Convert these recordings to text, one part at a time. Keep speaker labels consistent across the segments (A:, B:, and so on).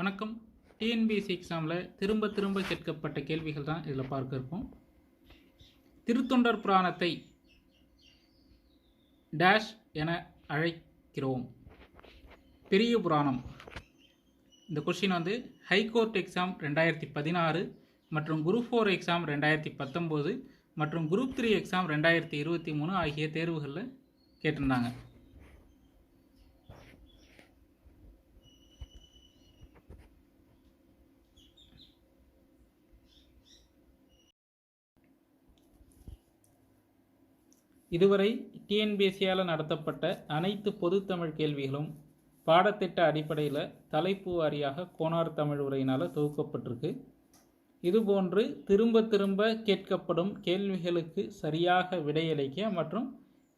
A: வணக்கம். டிஎன்பிஎஸ்சி எக்ஸாமில் திரும்ப திரும்ப கேட்கப்பட்ட கேள்விகள் தான் இதில் பார்க்க இருப்போம். திருத்தொண்டர் புராணத்தை டேஷ் என அழைக்கிறோம். பெரிய புராணம். இந்த கொஷின் வந்து ஹைகோர்ட் எக்ஸாம் ரெண்டாயிரத்தி பதினாறு மற்றும் குரூப் ஃபோர் எக்ஸாம் ரெண்டாயிரத்தி பத்தொம்போது மற்றும் குரூப் த்ரீ எக்ஸாம் ரெண்டாயிரத்தி இருபத்தி மூணு ஆகிய தேர்வுகளில் கேட்டிருந்தாங்க. இதுவரை டிஎன்பிஎஸ்சியால் நடத்தப்பட்ட அனைத்து பொதுத்தமிழ் கேள்விகளும் பாடத்திட்ட அடிப்படையில் தலைப்பு வாரியாக கோனார் தமிழ் உரையினால் தொகுக்கப்பட்டிருக்கு. இதுபோன்று திரும்ப திரும்ப கேட்கப்படும் கேள்விகளுக்கு சரியாக விடையளிக்க மற்றும்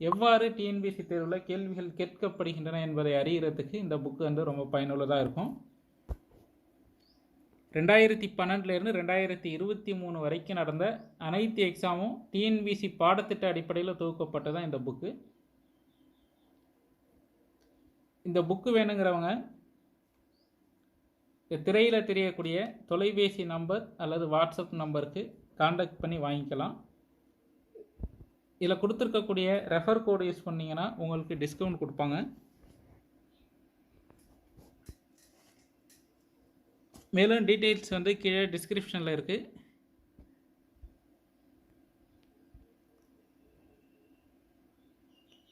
A: எவ்வாறு டிஎன்பிஎஸ்சி தேர்வில் கேள்விகள் கேட்கப்படுகின்றன என்பதை அறிகிறதுக்கு இந்த புக்கு வந்து ரொம்ப பயனுள்ளதாக இருக்கும். ரெண்டாயிரத்தி பன்னெண்டுலேருந்து ரெண்டாயிரத்தி இருபத்தி மூணு வரைக்கும் நடந்த அனைத்து எக்ஸாமும் டிஎன்பிசி பாடத்திட்ட அடிப்படையில் தொகுக்கப்பட்டதான் இந்த புக்கு இந்த புக்கு வேணுங்கிறவங்க திரையில் தெரியக்கூடிய தொலைபேசி நம்பர் அல்லது வாட்ஸ்அப் நம்பருக்கு காண்டாக்ட் பண்ணி வாங்கிக்கலாம். இதில் கொடுத்துருக்கக்கூடிய ரெஃபர் கோடு யூஸ் பண்ணிங்கன்னா உங்களுக்கு டிஸ்கவுண்ட் கொடுப்பாங்க. மேலும் டீட்டெயில்ஸ் வந்து கீழே டிஸ்கிரிப்ஷனில் இருக்குது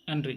A: நன்றி.